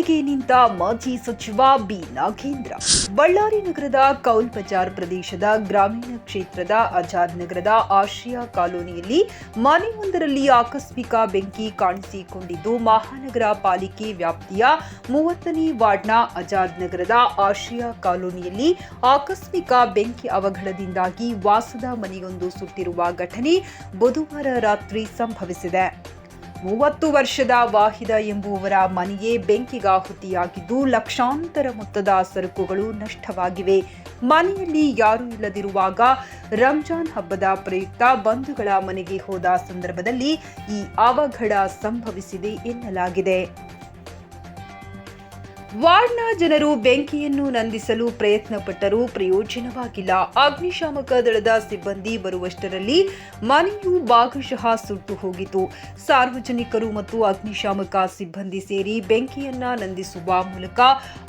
ಮಾಡಿದ ಮಾಜಿ ಸಚಿವ ಬಿ. ನಾಗೇಂದ್ರ. ಬಳ್ಳಾರಿ ನಗರದ ಕೌಲ್ ಬಜಾರ್ ಪ್ರದೇಶದ ಗ್ರಾಮೀಣ ಕ್ಷೇತ್ರದ ಆಜಾದ್ ನಗರದ ಆಶ್ರಯ ಕಾಲೋನಿಯಲ್ಲಿ ಮನೆಯೊಂದರಲ್ಲಿ ಆಕಸ್ಮಿಕ ಬೆಂಕಿ ಕಾಣಿಸಿಕೊಂಡಿದ್ದು ಮಹಾನಗರ ಪಾಲಿಕೆ ವ್ಯಾಪ್ತಿಯ ಮೂವತ್ತನೇ ವಾರ್ಡ್ನ ಆಜಾದ್ ನಗರದ ಆಶ್ರಯ ಕಾಲೋನಿಯಲ್ಲಿ ಆಕಸ್ಮಿಕ ಬೆಂಕಿ ಅವಘಡದಿಂದಾಗಿ ವಾಸದ ಮನೆಯೊಂದು ಸುಟ್ಟಿರುವ ಘಟನೆ ಬುಧವಾರ ರಾತ್ರಿ ಸಂಭವಿಸಿದೆ. ಮೂವತ್ತು ವರ್ಷದ ವಾಹಿದ ಎಂಬುವವರ ಮನೆಯೇ ಬೆಂಕಿಗಾಹುತಿಯಾಗಿದ್ದು, ಲಕ್ಷಾಂತರ ಮೊತ್ತದ ಸರಕುಗಳು ನಷ್ಟವಾಗಿವೆ. ಮನೆಯಲ್ಲಿ ಯಾರೂ ಇಲ್ಲದಿರುವಾಗ ರಂಜಾನ್ ಹಬ್ಬದ ಪ್ರಯುಕ್ತ ಬಂಧುಗಳ ಮನೆಗೆ ಹೋದ ಸಂದರ್ಭದಲ್ಲಿ ಈ ಅವಘಡ ಸಂಭವಿಸಿದೆ ಎನ್ನಲಾಗಿದೆ. ವಾರ್ಡ್ನ ಜನರು ಬೆಂಕಿಯನ್ನು ನಂದಿಸಲು ಪ್ರಯತ್ನಪಟ್ಟರೂ ಪ್ರಯೋಜನವಾಗಿಲ್ಲ. ಅಗ್ನಿಶಾಮಕ ದಳದ ಸಿಬ್ಬಂದಿ ಬರುವಷ್ಟರಲ್ಲಿ ಮನೆಯು ಭಾಗಶಃ ಸುಟ್ಟು ಹೋಗಿತು ಸಾರ್ವಜನಿಕರು ಮತ್ತು ಅಗ್ನಿಶಾಮಕ ಸಿಬ್ಬಂದಿ ಸೇರಿ ಬೆಂಕಿಯನ್ನ ನಂದಿಸುವ ಮೂಲಕ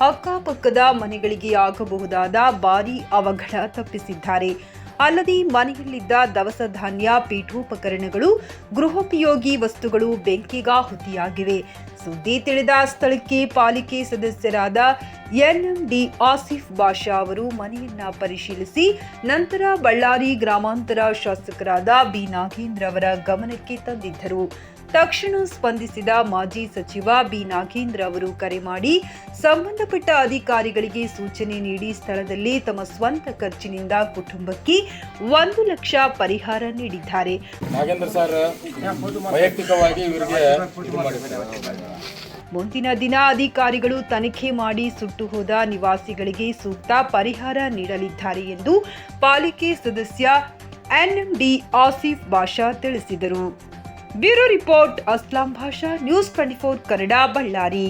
ಅಕ್ಕಪಕ್ಕದ ಮನೆಗಳಿಗೆ ಆಗಬಹುದಾದ ಭಾರೀ ಅವಘಡ ತಪ್ಪಿಸಿದ್ದಾರೆ. ಅಲ್ಲದೆ ಮನೆಯಲ್ಲಿದ್ದ ದವಸ ಧಾನ್ಯ ಪೀಠೋಪಕರಣಗಳು ಗೃಹೋಪಯೋಗಿ ವಸ್ತುಗಳು ಬೆಂಕಿಗಾಹುತಿಯಾಗಿವೆ ಸುದ್ದಿ ತಿಳಿದ ಸ್ಥಳಕ್ಕೆ ಪಾಲಿಕೆ ಸದಸ್ಯರಾದ ಎನ್ಎಂಡಿ ಆಸಿಫ್ ಬಾಷಾ ಅವರು ಮನೆಯನ್ನ ಪರಿಶೀಲಿಸಿ, ನಂತರ ಬಳ್ಳಾರಿ ಗ್ರಾಮಾಂತರ ಶಾಸಕರಾದ ಬಿ. ನಾಗೇಂದ್ರ ಅವರ ಗಮನಕ್ಕೆ ತಂದಿದ್ದರು. ತಕ್ಷಣ ಸ್ಪಂದಿಸಿದ ಮಾಜಿ ಸಚಿವ ಬಿ. ನಾಗೇಂದ್ರ ಅವರು ಕರೆ ಮಾಡಿ, ಸಂಬಂಧಪಟ್ಟ ಅಧಿಕಾರಿಗಳಿಗೆ ಸೂಚನೆ ನೀಡಿ ಸ್ಥಳದಲ್ಲಿ ತಮ್ಮ ಸ್ವಂತ ಖರ್ಚಿನಿಂದ ಕುಟುಂಬಕ್ಕೆ ಒಂದು ಲಕ್ಷ ಪರಿಹಾರ ನೀಡಿದ್ದಾರೆ. ನಾಗೇಂದ್ರ ಸರ್ ವೈಯಕ್ತಿಕವಾಗಿ ಇವರಿಗೆ ಮುಂದಿನ ದಿನ ಅಧಿಕಾರಿಗಳು ತನಿಖೆ ಮಾಡಿ ಸುಟ್ಟು ಹೋದ ನಿವಾಸಿಗಳಿಗೆ ಸೂಕ್ತ ಪರಿಹಾರ ನೀಡಲಿದ್ದಾರೆ ಎಂದು ಪಾಲಿಕೆ ಸದಸ್ಯ ಎನ್ಎಂಡಿ ಆಸಿಫ್ ಬಾಷಾ ತಿಳಿಸಿದರು. Bureau report Aslam Basha news twenty four Kannada Ballari.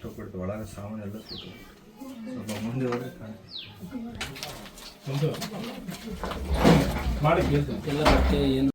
ದಿನ ಎಲ್ಲ ಸುಟ್ಟೋಗ್ಬಿಡ್ತು ಒಳಗೆ ಸಾಮಾನು ಎಲ್ಲ ಸುಟ್ಟು ಸ್ವಲ್ಪ ಮುಂದೆ ಹೋದ್ರೆ ಕಾಣುತ್ತೆ ಮಾಡಿ ಎಲ್ಲ ಬಟ್ಟೆ ಏನು